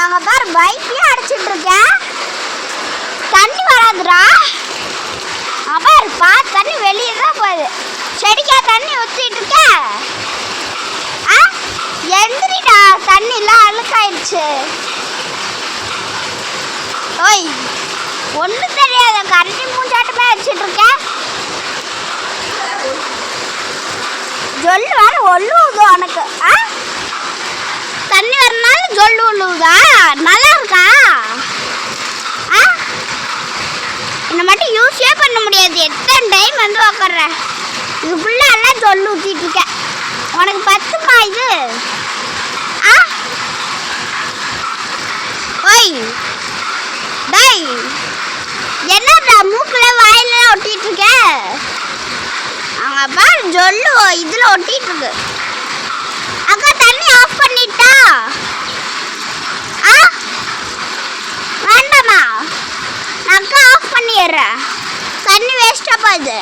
அங்க பாரு பைக்லயே அடிச்சிட்டு இருக்கேன் தண்ணி வராதுடா. அப்பாரு பா தண்ணி வெளியே தான் போகுது. செடிக்கா தண்ணி ஊற்றிட்டு இருக்க. ஆ எந்திரிடா தண்ணி எல்லாம் அழுக்காயிருச்சு. ஓய் ஒன்றும் தெரியாத கரண்டி மூஞ்சாட்டமே அடிச்சிட்டு இருக்கேன் சொல்லு வேறு ஒல்லுவுது உனக்கு ஆ தண்ணி சொல்லுதா நல்லா இருக்கா ஆ? இந்த மட்டும் யூஸே பண்ண முடியாது. எத்தனை டைம் வந்து உக்காடுறேன் இது எல்லாம் ஜொல்லு ஊற்றிட்டு இருக்கேன் உனக்கு பத்துமா இது? ஆ? ஓய். டேய். என்னடா மூக்கில் வாயில ஒட்டிட்டு இருக்க அவங்க அப்பா சொல்லு இதில் ஒட்டிட்டு இருக்கு ஆஃப் தண்ணி வேஸ்டா போகுது.